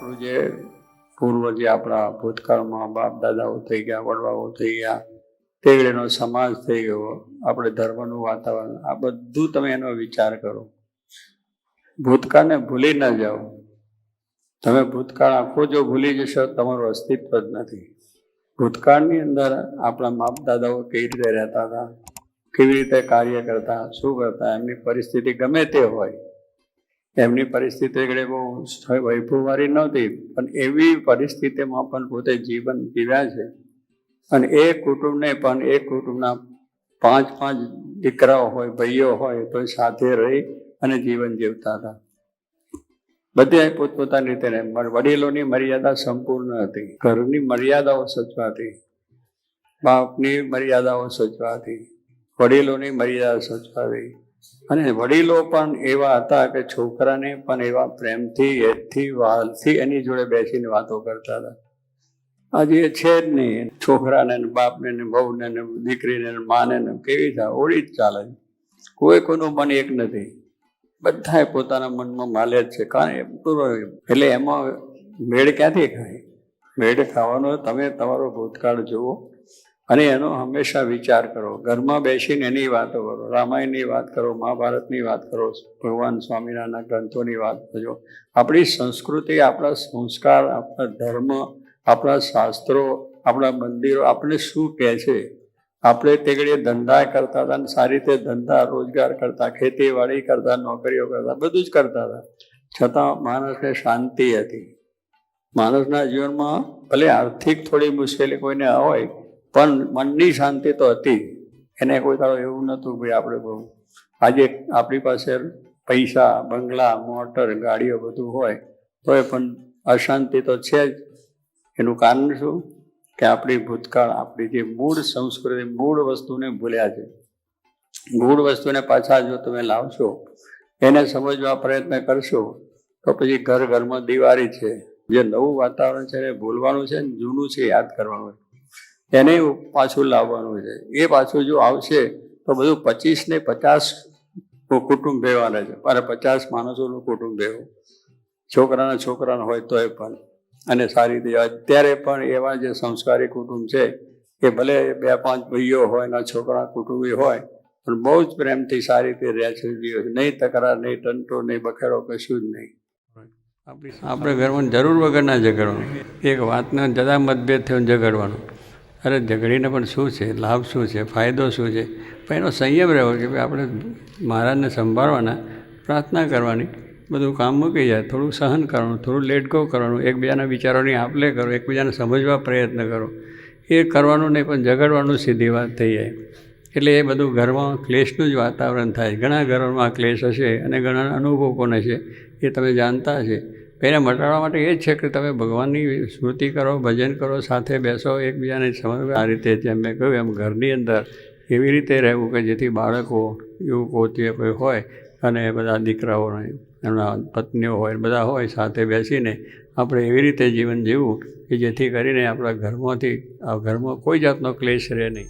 આપણું જે પૂર્વ જે આપણા ભૂતકાળમાં બાપ દાદાઓ થઈ ગયા, વડવાઓ થઈ ગયા તેગડેનો સમાજ થઈ ગયો, આપણે ધર્મનું વાતાવરણ, આ બધું તમે એનો વિચાર કરો. ભૂતકાળને ભૂલી ન જાઓ. તમે ભૂતકાળ આખો જો ભૂલી જશો, તમારું અસ્તિત્વ જ નથી. ભૂતકાળની અંદર આપણા બાપ દાદાઓ કેવી રીતે રહેતા હતા, કેવી રીતે કાર્ય કરતા, શું કરતા, એમની પરિસ્થિતિ ગમે તે હોય એમની પરિસ્થિતિ આગળ બહુ વૈભવવાળી નહોતી, પણ એવી પરિસ્થિતિમાં પણ પોતે જીવન જીવ્યા છે. અને એ કુટુંબને પણ, એ કુટુંબના પાંચ પાંચ દીકરાઓ હોય, ભાઈઓ હોય, તો સાથે રહી અને જીવન જીવતા હતા. બધે પોતપોતાની રીતે. વડીલોની મર્યાદા સંપૂર્ણ હતી. ઘરની મર્યાદાઓ સચવાતી બાપની મર્યાદાઓ સચવાતી વડીલોની મર્યાદા સચવાતી અને વડીલો પણ એવા હતા કે છોકરાને પણ એવા પ્રેમથી એથી વાલથી એની જોડે બેસીને વાતો કરતા હતા. આજે એ છે જ નહીં. છોકરાને ને બાપને ને બહુને ને દીકરીને માને ને કેવી થાય ઓળી જ ચાલે. કોઈ કોઈનું મન એક નથી. બધાએ પોતાના મનમાં માલે જ છે. કારણ એટલે એમાં મેળ ક્યાંથી ખાય? મેળ ખાવાનો? તમે તમારો ભૂતકાળ જુઓ. અને એનો હંમેશા વિચાર કરો. ઘરમાં બેસીને એની વાતો કરો. રામાયણની વાત કરો, મહાભારતની વાત કરો, ભગવાન સ્વામિનારાયણના ગ્રંથોની વાત કરો આપણી સંસ્કૃતિ, આપણા સંસ્કાર, આપણા ધર્મ, આપણા શાસ્ત્રો, આપણા મંદિરો આપણે શું કહે છે? આપણે તે ઘડીએ ધંધા કરતા હતા અને સારી રીતે ધંધા, રોજગાર કરતા, ખેતીવાડી કરતા, નોકરીઓ કરતા, બધું જ કરતા હતા. છતાં માણસને શાંતિ હતી. માણસના જીવનમાં ભલે આર્થિક થોડી મુશ્કેલી કોઈને હોય પણ મનની શાંતિ તો હતી એને કોઈ દાડો એવું નહોતું ભાઈ આપણે બહુ, આજે આપણી પાસે પૈસા, બંગલા, મોટર, ગાડીઓ બધું હોય, તોય પણ અશાંતિ તો છે જ. એનું કારણ શું? કે આપણી ભૂતકાળ, આપણી જે મૂળ સંસ્કૃતિ, મૂળ વસ્તુને ભૂલ્યા છે. મૂળ વસ્તુને પાછા જો તમે લાવશો, એને સમજવા પ્રયત્ન કરશો, તો પછી ઘર ઘરમાં દિવાળી છે. જે નવું વાતાવરણ છે એને ભૂલવાનું છે ને, જૂનું છે, યાદ કરવાનું છે. એને પાછું લાવવાનું છે. એ પાછું જો આવશે, તો બધું પચીસ ને પચાસ કુટુંબ ભેવાના છે. મારે પચાસ માણસોનું કુટુંબ ભેવું. છોકરાના છોકરાના હોય તોય પણ. અને સારી રીતે, અત્યારે પણ એવા જે સંસ્કારી કુટુંબ છે કે ભલે બે પાંચ ભાઈઓ હોય એના છોકરા કુટુંબી હોય, પણ બહુ જ પ્રેમથી સારી રીતે રહે છે. નહીં તકરાર, નહીં ટંટો નહીં બખેડો, કશું જ નહીં. આપણે ઘરમાં જરૂર વગરના ઝઘડવાનું. એક વાતને જરા મતભેદ થયો ઝઘડવાનું. અરે ઝઘડીને પણ શું છે? લાભ શું છે? ફાયદો શું છે? પણ એનો સંયમ રહેવો કે ભાઈ આપણે મહારાજને સંભાળવાના, પ્રાર્થના કરવાની, બધું કામ મૂકી જાય, થોડું સહન કરવાનું, થોડું લેટ ગો કરવાનું, એકબીજાના વિચારોની આપલે કરો, એકબીજાને સમજવા પ્રયત્ન કરો. એ કરવાનું નહીં, પણ ઝઘડવાનું સીધી વાત થઈ જાય. એટલે એ બધું ઘરમાં ક્લેશનું જ વાતાવરણ થાય. ઘણા ઘરોમાં ક્લેશ હશે અને ઘણા અનુભવ પણ હશે એ તમે જાણતા હશે. એને મટાડવા માટે એ જ છે કે તમે ભગવાનની સ્મૃતિ કરો, ભજન કરો, સાથે બેસો, એકબીજાને સમજ આ રીતે જેમ મેં કહ્યું, એમ ઘરની અંદર એવી રીતે રહેવું કે જેથી બાળકો, યુવકો જે કોઈ હોય અને બધા દીકરાઓ એમના પત્નીઓ હોય, બધા હોય, સાથે બેસીને આપણે એવી રીતે જીવન જીવવું કે જેથી કરીને આપણા ઘરમાંથી, આ ઘરમાં કોઈ જાતનો ક્લેશ રહે નહીં.